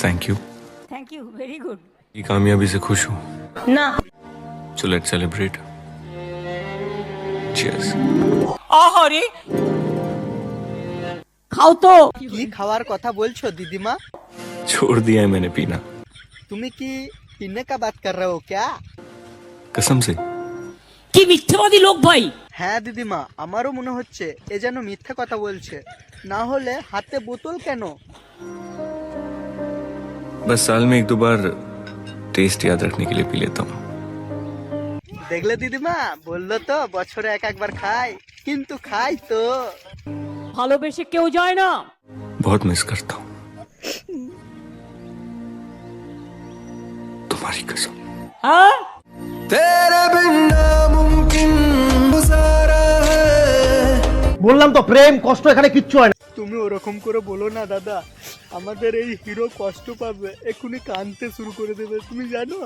thank you thank you very good की कामयाबी से खुश हूँ না सो लेट सेलिब्रेट चीयर्स আহারে খাও তো কি খাওয়ার কথা বলছো দিদিমা छोड़ दिया है मैंने पीना তুমি কি पीने का बात कर रहे हो क्या कसम से কি মিথ্যেবাদী লোক ভাই হ্যাঁ দিদিমা আমারও মনে হচ্ছে এ যেন মিথ্যে কথা বলছে না হলে হাতে বোতল কেন बस साल में एक दो बार टेस्ट याद रखने के लिए पी लेता हूँ দেখলে দিদিমা বললো তো বছরে এক একবার খাই কিন্তু খাই তো ভালোবেসে কেউ যায় না बहुत मिस करता हूँ तुम्हारी कसम হ্যাঁ বললাম তো, প্রেম, কষ্ট এখানে কিচ্ছু হয় না। তুমি ওরকম করে বলো না, দাদা। আমাদের এই হিরো কষ্ট পাবে, এক্ষুনি কানতে শুরু করে দেবে, তুমি জানো?